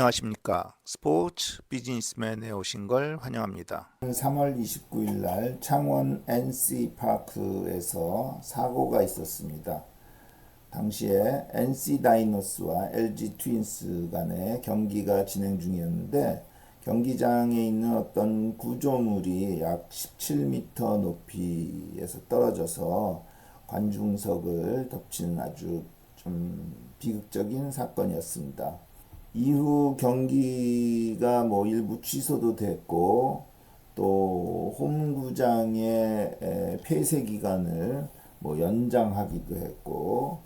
안녕하십니까. 스포츠 비즈니스맨에 오신 걸 환영합니다. 3월 29일 날 창원 NC 파크에서 사고가 있었습니다. 당시에 NC 다이노스와 LG 트윈스 간의 경기가 진행 중이었는데 경기장에 있는 어떤 구조물이 약 17m 높이에서 떨어져서 관중석을 덮치는 아주 좀 비극적인 사건이었습니다. 이후 경기가 뭐 일부 취소도 됐고 또 홈구장의 에, 폐쇄 기간을 뭐 연장하기도 했고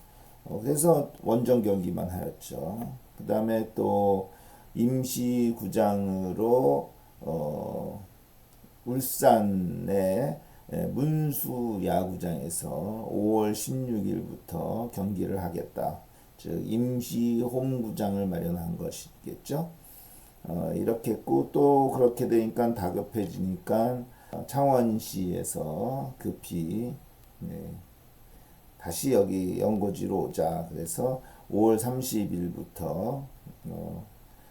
어, 그래서 원정 경기만 하였죠. 그 다음에 또 임시 구장으로 어, 울산의 에, 문수 야구장에서 5월 16일부터 경기를 하겠다. 즉 임시 홈구장을 마련한 것이겠죠. 어, 이렇게 했고 또 그렇게 되니까 다급해지니까 어, 창원시에서 급히 네, 다시 여기 연고지로 오자 그래서 5월 30일부터 어,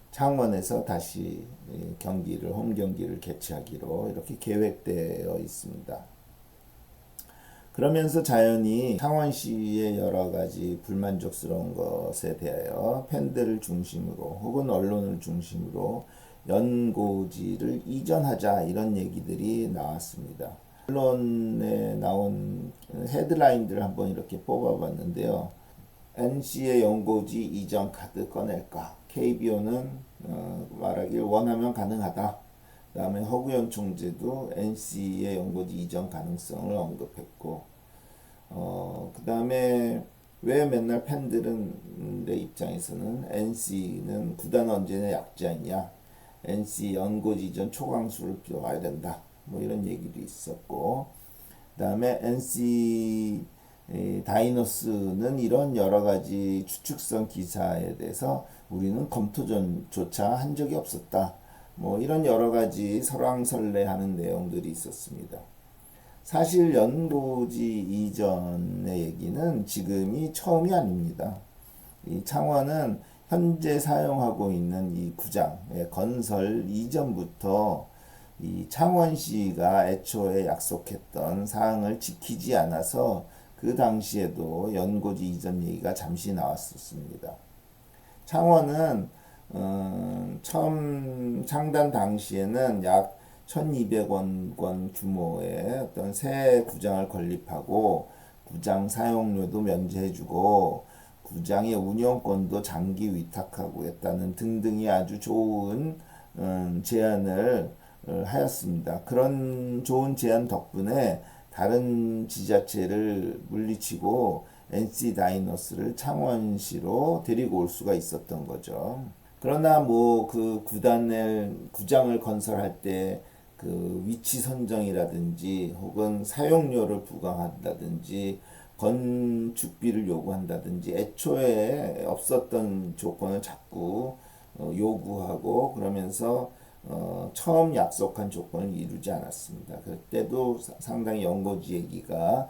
창원에서 다시 예, 경기를 홈 경기를 개최하기로 이렇게 계획되어 있습니다. 그러면서 자연히 창원시의 여러 가지 불만족스러운 것에 대하여 팬들을 중심으로 혹은 언론을 중심으로 연고지를 이전하자 이런 얘기들이 나왔습니다. 언론에 나온 헤드라인들을 한번 이렇게 뽑아봤는데요. NC의 연고지 이전 카드 꺼낼까? KBO는 어, 말하길 원하면 가능하다. 그다음에 허구현 총재도 NC의 연고지 이전 가능성을 언급했고, 어 그 다음에 왜 맨날 팬들은 내 입장에서는 NC는 구단 언제나 약자이냐, NC 연고지 이전 초강수를 필요해야 된다. 뭐 이런 얘기도 있었고, 그 다음에 NC 다이노스는 이런 여러 가지 추측성 기사에 대해서 우리는 검토전조차 한 적이 없었다. 뭐 이런 여러 가지 설왕설래하는 내용들이 있었습니다. 사실 연고지 이전의 얘기는 지금이 처음이 아닙니다. 이 창원은 현재 사용하고 있는 이 구장의 건설 이전부터 이 창원시가 애초에 약속했던 사항을 지키지 않아서 그 당시에도 연고지 이전 얘기가 잠시 나왔었습니다. 창원은 음, 처음 창단 당시에는 약 1200원 규모의 어떤 새 구장을 건립하고 구장 사용료도 면제해주고 구장의 운영권도 장기 위탁하고 했다는 등등이 아주 좋은 음, 제안을 어, 하였습니다. 그런 좋은 제안 덕분에 다른 지자체를 물리치고 NC 다이너스를 창원시로 데리고 올 수가 있었던 거죠. 그러나 뭐 그 구단을 구장을 건설할 때 그 위치 선정이라든지 혹은 사용료를 부과한다든지 건축비를 요구한다든지 애초에 없었던 조건을 자꾸 어, 요구하고 그러면서 어, 처음 약속한 조건을 이루지 않았습니다. 그때도 상당히 연고지 얘기가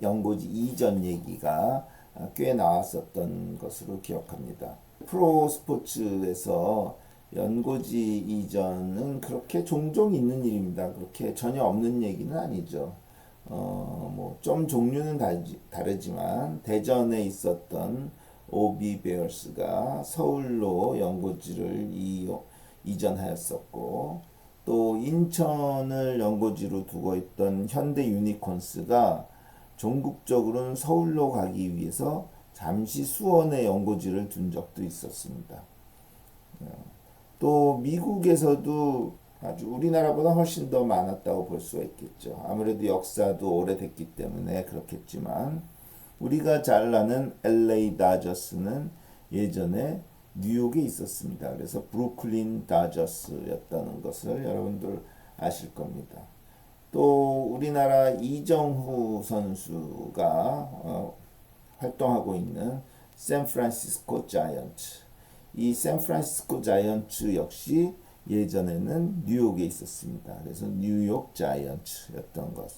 연고지 이전 얘기가 꽤 나왔었던 것으로 기억합니다. 프로 스포츠에서 연고지 이전은 그렇게 종종 있는 일입니다. 그렇게 전혀 없는 얘기는 아니죠. 어, 뭐, 좀 종류는 다르지, 다르지만, 대전에 있었던 오비 베어스가 서울로 연고지를 이, 이전하였었고, 또 인천을 연고지로 두고 있던 현대 유니콘스가 전국적으로는 서울로 가기 위해서 잠시 수원에 연고지를 둔 적도 있었습니다. 어, 또 미국에서도 아주 우리나라보다 훨씬 더 많았다고 볼 수가 있겠죠. 아무래도 역사도 오래됐기 때문에 그렇겠지만 우리가 잘 아는 LA 다저스는 예전에 뉴욕에 있었습니다. 그래서 브루클린 다저스였다는 것을 여러분들 아실 겁니다. 또 우리나라 이정후 선수가 어, 활동하고 있는 샌프란시스코 자이언츠. 이 샌프란시스코 자이언츠 역시 예전에는 뉴욕에 있었습니다. 그래서 뉴욕 자이언츠였던 것.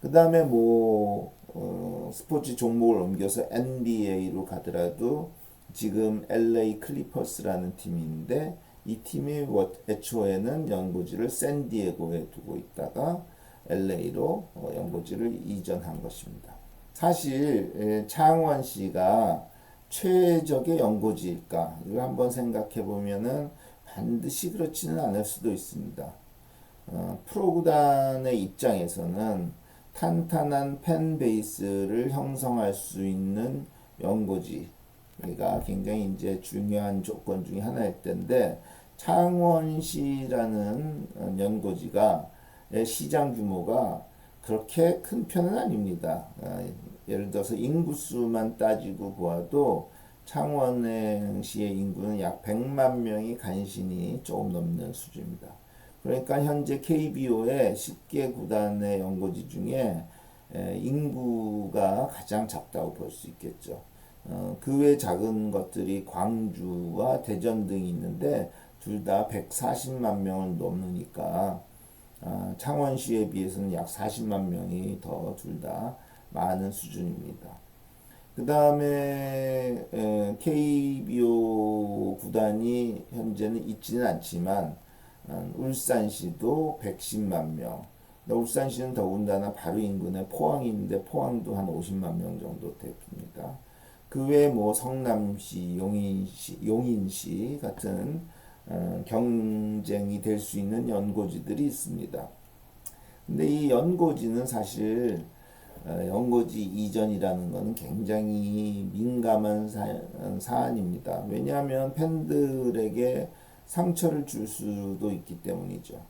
그 다음에 뭐 어, 스포츠 종목을 옮겨서 NBA로 가더라도 지금 LA 클리퍼스라는 팀인데 이 팀이 워- 애초에는 연고지를 샌디에고에 두고 있다가 LA로 어, 연고지를 이전한 것입니다. 사실 에, 창원 씨가 최적의 연고지일까 이걸 한번 생각해 보면은 반드시 그렇지는 않을 수도 있습니다. 어, 프로구단의 입장에서는 탄탄한 팬 베이스를 형성할 수 있는 연고지가 굉장히 이제 중요한 조건 중에 하나일 텐데 창원시라는 어, 연고지가 의 시장 규모가 그렇게 큰 편은 아닙니다. 어, 예를 들어서 인구수만 따지고 보아도 창원시의 인구는 약 100만 명이 간신히 조금 넘는 수준입니다. 그러니까 현재 KBO의 10개 구단의 연고지 중에 에, 인구가 가장 작다고 볼 수 있겠죠. 어, 그 외 작은 것들이 광주와 대전 등이 있는데 둘 다 140만 명을 넘으니까 아, 창원시에 비해서는 약 40만 명이 더 둘 다 많은 수준입니다. 그 다음에 KBO 구단이 현재는 있지는 않지만 음, 울산시도 110만 명. 울산시는 더군다나 바로 인근에 포항이 있는데 포항도 한 50만 명 정도 됩니다. 그 외에 뭐 성남시, 용인시, 용인시 같은 어, 경쟁이 될 수 있는 연고지들이 있습니다. 근데 이 연고지는 사실 어, 연고지 이전이라는 것은 굉장히 민감한 사, 사안입니다. 왜냐하면 팬들에게 상처를 줄 수도 있기 때문이죠.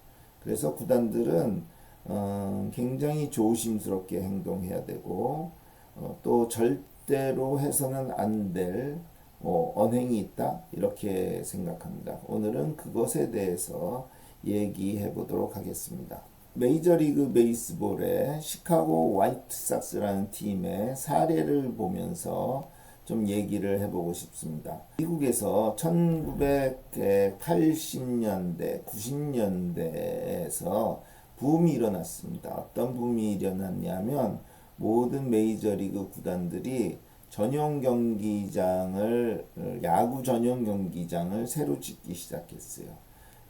그래서 구단들은 어, 굉장히 조심스럽게 행동해야 되고 어, 또 절대로 해서는 안 될 뭐 언행이 있다 이렇게 생각합니다. 오늘은 그것에 대해서 얘기해 보도록 하겠습니다. 메이저리그 베이스볼의 시카고 화이트삭스라는 팀의 사례를 보면서 좀 얘기를 해보고 싶습니다. 미국에서 1980년대, 90년대에서 붐이 일어났습니다. 어떤 붐이 일어났냐면 모든 메이저리그 구단들이 전용 경기장을 야구 전용 경기장을 새로 짓기 시작했어요.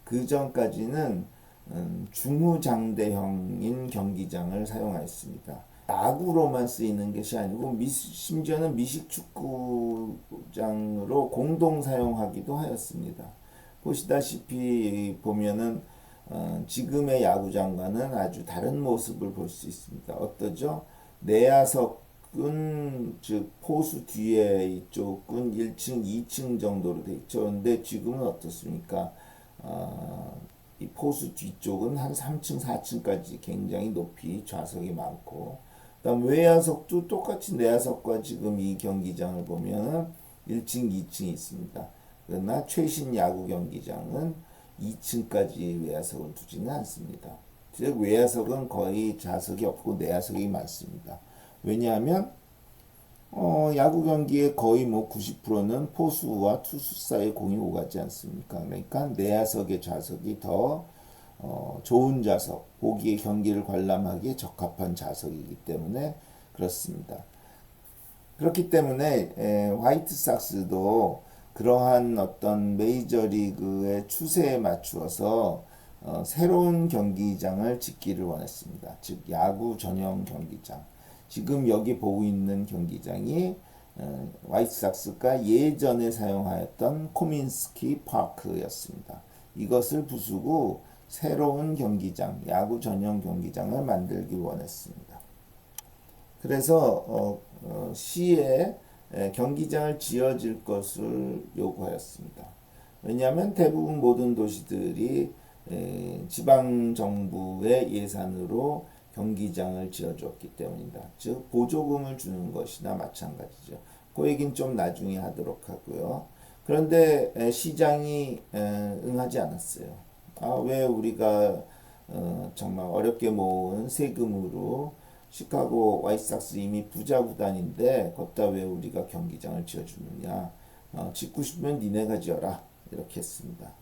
그 전까지는 음, 중후장대형인 경기장을 사용하였습니다. 야구로만 쓰이는 것이 아니고 미, 심지어는 미식축구장으로 공동 사용하기도 하였습니다. 보시다시피 보면은 어, 지금의 야구장과는 아주 다른 모습을 볼 수 있습니다. 어떠죠? 내야석 은즉 포수 뒤에 이쪽은 1층, 2층 정도로 돼 있죠. 근데 지금은 어떻습니까? 어, 이 포수 뒤쪽은 한 3층, 4층까지 굉장히 높이 좌석이 많고, 그다음 외야석도 똑같이 내야석과 지금 이 경기장을 보면 1층, 2층이 있습니다. 그러나 최신 야구 경기장은 2층까지 외야석을 두지는 않습니다. 즉 외야석은 거의 좌석이 없고 내야석이 많습니다. 왜냐하면 어, 야구 경기의 거의 뭐 90%는 포수와 투수 사이에 공이 오가지 않습니까? 그러니까 내야석의 좌석이 더 어, 좋은 좌석, 보기에 경기를 관람하기에 적합한 좌석이기 때문에 그렇습니다. 그렇기 때문에 에, 화이트삭스도 그러한 어떤 메이저리그의 추세에 맞추어서 어, 새로운 경기장을 짓기를 원했습니다. 즉 야구 전용 경기장. 지금 여기 보고 있는 경기장이 어, 화이트삭스가 예전에 사용하였던 코민스키 파크였습니다. 이것을 부수고 새로운 경기장, 야구 전용 경기장을 만들기 원했습니다. 그래서 어, 어, 시에 에, 경기장을 지어질 것을 요구하였습니다. 왜냐하면 대부분 모든 도시들이 에, 지방 정부의 예산으로 경기장을 지어줬기 때문이다. 즉 보조금을 주는 것이나 마찬가지죠. 그 얘기는 좀 나중에 하도록 하고요. 그런데 에, 시장이 에, 응하지 않았어요. 아, 왜 우리가 어, 정말 어렵게 모은 세금으로 시카고 와이삭스 이미 부자 구단인데 걷다 왜 우리가 경기장을 지어주느냐 어, 짓고 싶으면 니네가 지어라 이렇게 했습니다.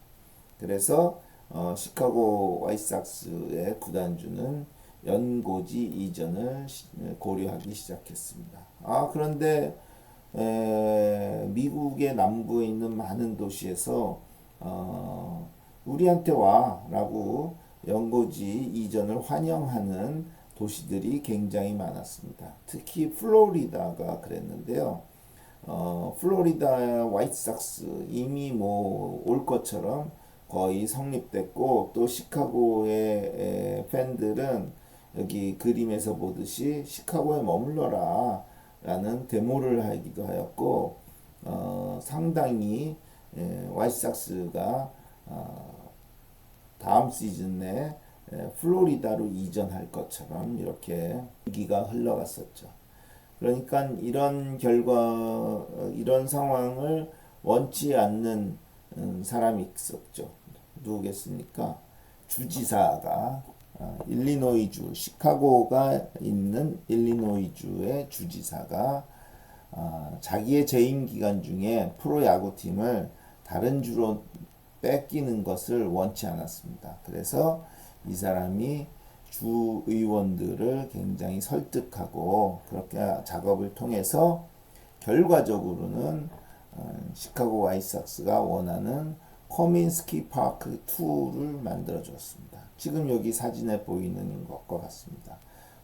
그래서 어, 시카고 와이삭스의 구단주는 연고지 이전을 시- 고려하기 시작했습니다. 아 그런데 에, 미국의 남부에 있는 많은 도시에서 어, 우리한테 와라고 연고지 이전을 환영하는 도시들이 굉장히 많았습니다. 특히 플로리다가 그랬는데요. 어, 플로리다 화이트삭스 이미 뭐 올 것처럼 거의 성립됐고 또 시카고의 에, 팬들은 여기 그림에서 보듯이 시카고에 머물러라 라는 데모를 하기도 하였고 어, 상당히 에, 화이트삭스가 어, 다음 시즌에 에, 플로리다로 이전할 것처럼 이렇게 기가 흘러갔었죠. 그러니까 이런 결과 어, 이런 상황을 원치 않는 음, 사람이 있었죠. 누구겠습니까? 주지사가 아, 일리노이주 시카고가 있는 일리노이주의 주지사가 아, 자기의 재임 기간 중에 프로 야구팀을 다른 주로 뺏기는 것을 원치 않았습니다. 그래서 이 사람이 주 의원들을 굉장히 설득하고 그렇게 작업을 통해서 결과적으로는 어, 시카고 와이삭스가 원하는 코민스키 파크 2를 만들어 줬습니다. 지금 여기 사진에 보이는 것과 같습니다.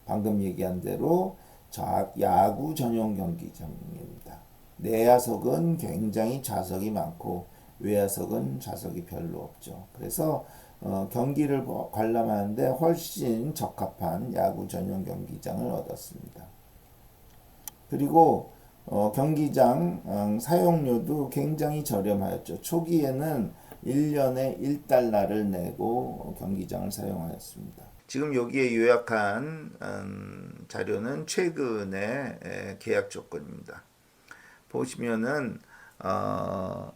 방금 얘기한 대로 자- 야구 전용 경기장입니다. 내야석은 굉장히 좌석이 많고 외야석은 좌석이 별로 없죠. 그래서 어, 경기를 뭐 관람하는데 훨씬 적합한 야구 전용 경기장을 얻었습니다. 그리고 어, 경기장 음, 사용료도 굉장히 저렴하였죠. 초기에는 1년에 1달러를 내고 어, 경기장을 사용하였습니다. 지금 여기에 요약한 음, 자료는 최근의 에, 계약 조건입니다. 보시면은 어,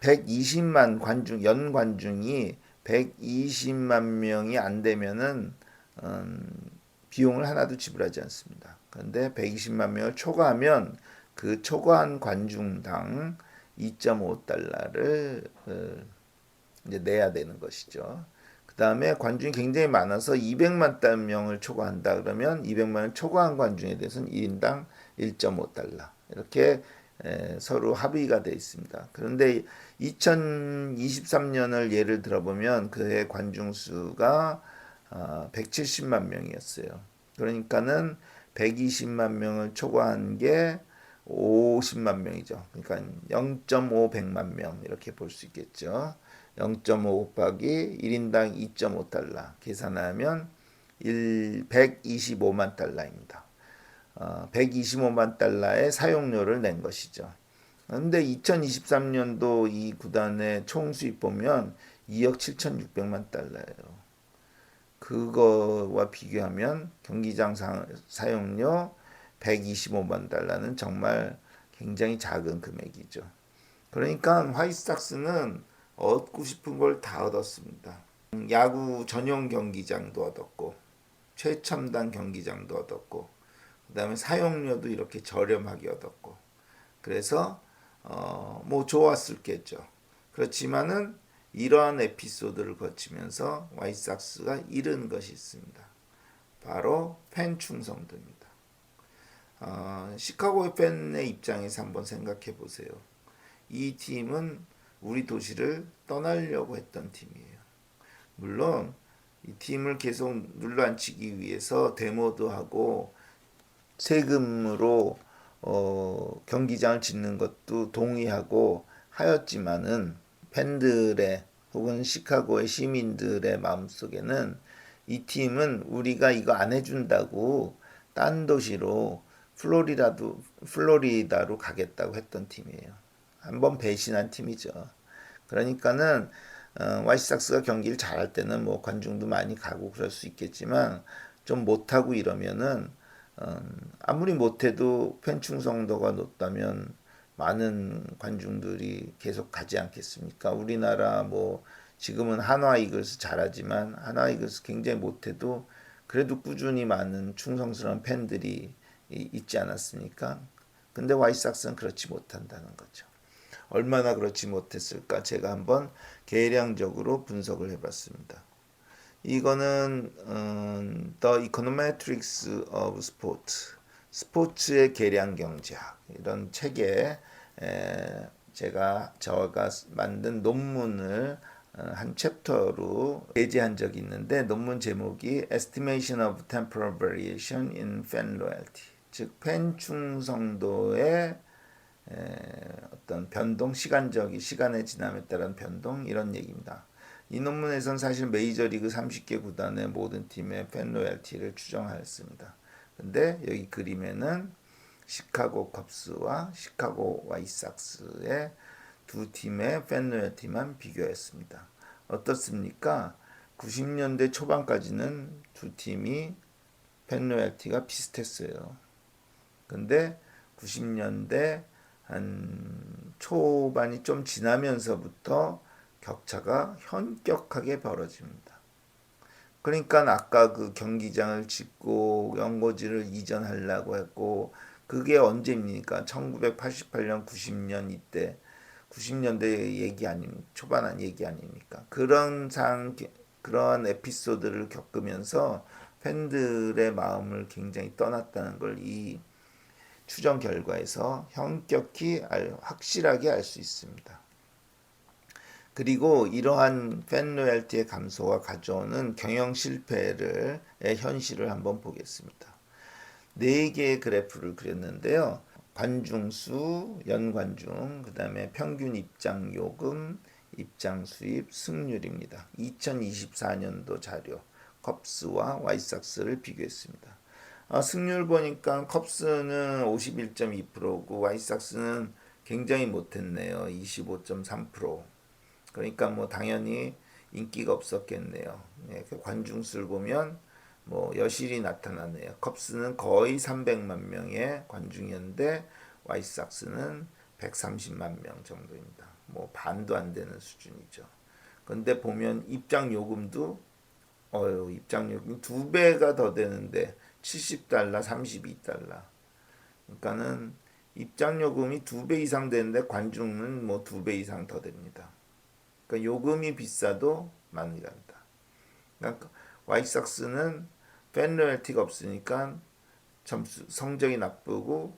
120만 관중 연 관중이 120만 명이 안 되면은 음, 비용을 하나도 지불하지 않습니다. 그런데 120만 명을 초과하면 그 초과한 관중당 2.5달러를 어, 이제 내야 되는 것이죠. 그 다음에 관중이 굉장히 많아서 200만 명을 초과한다 그러면 200만을 초과한 관중에 대해서는 1인당 1.5달러 이렇게 에, 서로 합의가 되어 있습니다. 그런데 2023년을 예를 들어보면 그해 관중 수가 어, 170만 명이었어요. 그러니까는 120만 명을 초과한 게 50만 명이죠. 그러니까 0.5백만 명 이렇게 볼 수 있겠죠. 0.5 곱하기 1인당 2.5달러 계산하면 1, 125만 달러입니다. 어, 125만 달러의 사용료를 낸 것이죠. 그런데 2023년도 이 구단의 총 수입 보면 2억 7,600만 달러예요. 그거와 비교하면 경기장 사, 사용료 125만 달러는 정말 굉장히 작은 금액이죠. 그러니까 화이트삭스는 얻고 싶은 걸 다 얻었습니다. 야구 전용 경기장도 얻었고 최첨단 경기장도 얻었고 그다음에 사용료도 이렇게 저렴하게 얻었고 그래서 어 뭐 좋았을겠죠. 그렇지만은 이러한 에피소드를 거치면서 와이삭스가 잃은 것이 있습니다. 바로 팬 충성도입니다. 어, 시카고의 팬의 입장에서 한번 생각해 보세요. 이 팀은 우리 도시를 떠나려고 했던 팀이에요. 물론 이 팀을 계속 눌러앉히기 위해서 데모도 하고 세금으로 어, 경기장을 짓는 것도 동의하고 하였지만은 팬들의 혹은 시카고의 시민들의 마음속에는 이 팀은 우리가 이거 안 해준다고 딴 도시로 플로리다도 플로리다로 가겠다고 했던 팀이에요. 한번 배신한 팀이죠. 그러니까는 어, 와이삭스가 경기를 잘할 때는 뭐 관중도 많이 가고 그럴 수 있겠지만 좀 못하고 이러면은 음, 아무리 못해도 팬 충성도가 높다면 많은 관중들이 계속 가지 않겠습니까? 우리나라 뭐 지금은 한화 이글스 잘하지만 한화 이글스 굉장히 못해도 그래도 꾸준히 많은 충성스러운 팬들이 이- 있지 않았습니까? 근데 와이삭스는 그렇지 못한다는 거죠. 얼마나 그렇지 못했을까 제가 한번 계량적으로 분석을 해봤습니다. 이거는 음, The Econometrics of Sport 스포츠의 계량 경제학 이런 책에 에, 제가 저가 만든 논문을 어, 한 챕터로 게재한 적이 있는데 논문 제목이 Estimation of Temporal Variation in Fan Loyalty 즉팬 충성도의 에, 어떤 변동 시간적이 시간의 지남에 따른 변동 이런 얘기입니다. 이 논문에선 사실 메이저리그 30개 구단의 모든 팀의 팬 로얄티를 추정하였습니다. 근데 여기 그림에는 시카고 컵스와 시카고 와이삭스의 두 팀의 팬 로얄티만 비교했습니다. 어떻습니까? 90년대 초반까지는 두 팀이 팬 로얄티가 비슷했어요. 근데 90년대 한 초반이 좀 지나면서부터 격차가 현격하게 벌어집니다. 그러니까 아까 그 경기장을 짓고 연고지를 이전하려고 했고 그게 언제입니까? 1988년, 90년 이때 90년대 얘기 아닙니까? 초반 얘기 아닙니까? 그런 상 그런 에피소드를 겪으면서 팬들의 마음을 굉장히 떠났다는 걸이 추정 결과에서 현격히 알, 확실하게 알 수 있습니다. 그리고 이러한 팬 로얄티의 감소가 가져오는 경영 실패를 의 현실을 한번 보겠습니다. 네 개의 그래프를 그렸는데요. 관중 수, 연관중, 그 다음에 평균 입장 요금, 입장 수입, 승률입니다. 2024년도 자료 컵스와 와이삭스를 비교했습니다. 아, 승률 보니까 컵스는 51.2%고 와이삭스는 굉장히 못했네요. 25.3%. 그러니까 뭐 당연히 인기가 없었겠네요. 네, 그 관중수를 보면 뭐 여실히 나타나네요. 컵스는 거의 300만 명의 관중이었는데 와이삭스는 130만 명 정도입니다. 뭐 반도 안 되는 수준이죠. 근데 보면 입장 요금도 어유 입장 요금 두 배가 더 되는데 70달러, 32달러. 그러니까는 입장 요금이 두 배 이상 되는데 관중은 뭐 두 배 이상 더 됩니다. 그러니까 요금이 비싸도 많이 간다. 그러니까 와이삭스는 팬 로열티가 없으니까 점수 성적이 나쁘고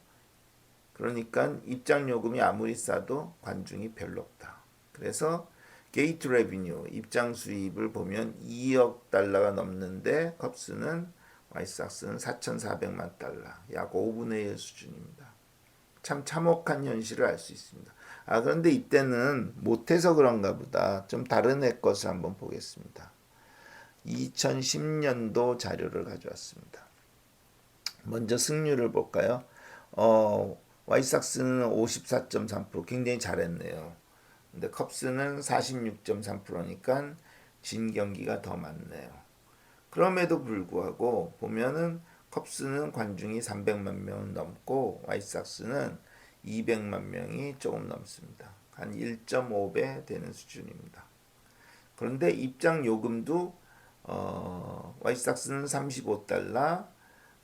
그러니까 입장 요금이 아무리 싸도 관중이 별로 없다. 그래서 게이트 레비뉴 입장 수입을 보면 2억 달러가 넘는데 컵스는 와 이삭스는 4,400만 달러, 약 5분의 1 수준입니다. 참 참혹한 현실을 알 수 있습니다. 아 그런데 이때는 못해서 그런가 보다. 좀 다른 애 것을 한번 보겠습니다. 2010년도 자료를 가져왔습니다. 먼저 승률을 볼까요? 어, 와이삭스는 54.3% 굉장히 잘했네요. 근데 컵스는 46.3%니까 진 경기가 더 많네요. 그럼에도 불구하고 보면은 컵스는 관중이 300만 명 넘고 와이삭스는 200만 명이 조금 넘습니다. 한 1.5배 되는 수준입니다. 그런데 입장 요금도 어, 와이삭스는 35달러,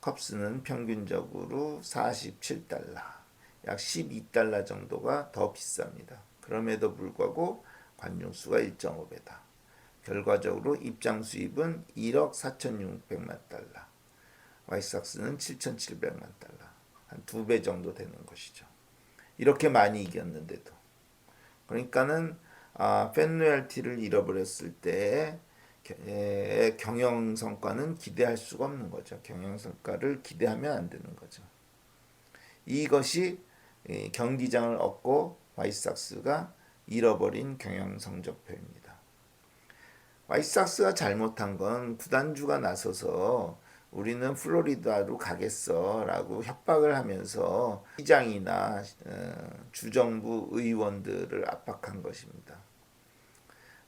컵스는 평균적으로 47달러, 약 12달러 정도가 더 비쌉니다. 그럼에도 불구하고 관중 수가 1.5배다. 결과적으로 입장 수입은 1억 4,600만 달러, 와이삭스는 7,700만 달러, 한 두 배 정도 되는 것이죠. 이렇게 많이 이겼는데도. 그러니까는 아, 팬 로얄티를 잃어버렸을 때 에, 경영 성과는 기대할 수가 없는 거죠. 경영 성과를 기대하면 안 되는 거죠. 이것이 이, 경기장을 얻고 와이삭스가 잃어버린 경영 성적표입니다. 와이삭스가 잘못한 건 구단주가 나서서 우리는 플로리다로 가겠어라고 협박을 하면서 시장이나 어, 주정부 의원들을 압박한 것입니다.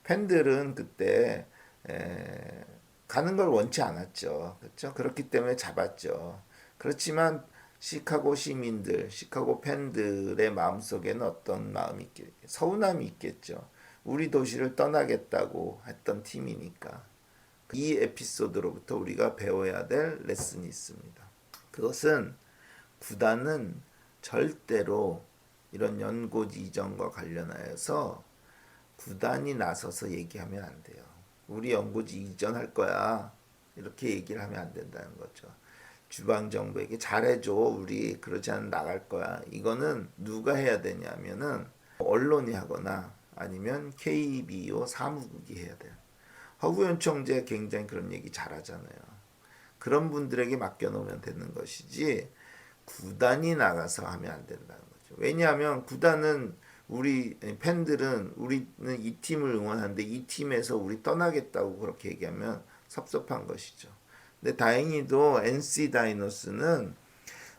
팬들은 그때 에, 가는 걸 원치 않았죠. 그렇죠? 그렇기 때문에 잡았죠. 그렇지만 시카고 시민들, 시카고 팬들의 마음속에는 어떤 마음이 있겠, 서운함이 있겠죠. 우리 도시를 떠나겠다고 했던 팀이니까. 이 에피소드로부터 우리가 배워야 될 레슨이 있습니다. 그것은 구단은 절대로 이런 연고지 이전과 관련하여서 구단이 나서서 얘기하면 안 돼요. 우리 연고지 이전할 거야. 이렇게 얘기를 하면 안 된다는 거죠. 주방 정부에게 잘해줘 우리 그러지 않으면 나갈 거야 이거는 누가 해야 되냐면은 언론이 하거나 아니면 KBO 사무국이 해야 돼요. 허구현 총재 굉장히 그런 얘기 잘하잖아요. 그런 분들에게 맡겨놓으면 되는 것이지 구단이 나가서 하면 안 된다는 거죠. 왜냐하면 구단은 우리 팬들은 우리는 이 팀을 응원하는데 이 팀에서 우리 떠나겠다고 그렇게 얘기하면 섭섭한 것이죠. 근데 다행히도 NC 다이노스는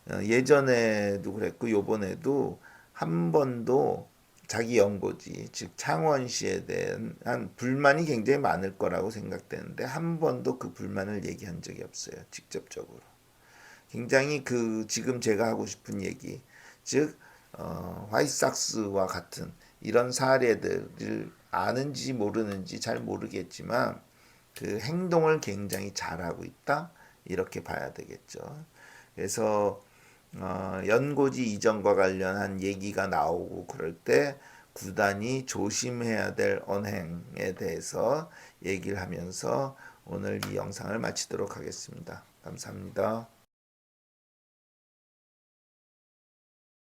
어, 예전에도 그랬고 요번에도 한 번도 자기 연고지 즉 창원시에 대한 한 불만이 굉장히 많을 거라고 생각되는데 한 번도 그 불만을 얘기한 적이 없어요 직접적으로 굉장히 그 지금 제가 하고 싶은 얘기 즉 어, 화이삭스와 같은 이런 사례들을 아는지 모르는지 잘 모르겠지만 그 행동을 굉장히 잘하고 있다 이렇게 봐야 되겠죠. 그래서 어, 연고지 이전과 관련한 얘기가 나오고 그럴 때 구단이 조심해야 될 언행에 대해서 얘기를 하면서 오늘 이 영상을 마치도록 하겠습니다. 감사합니다.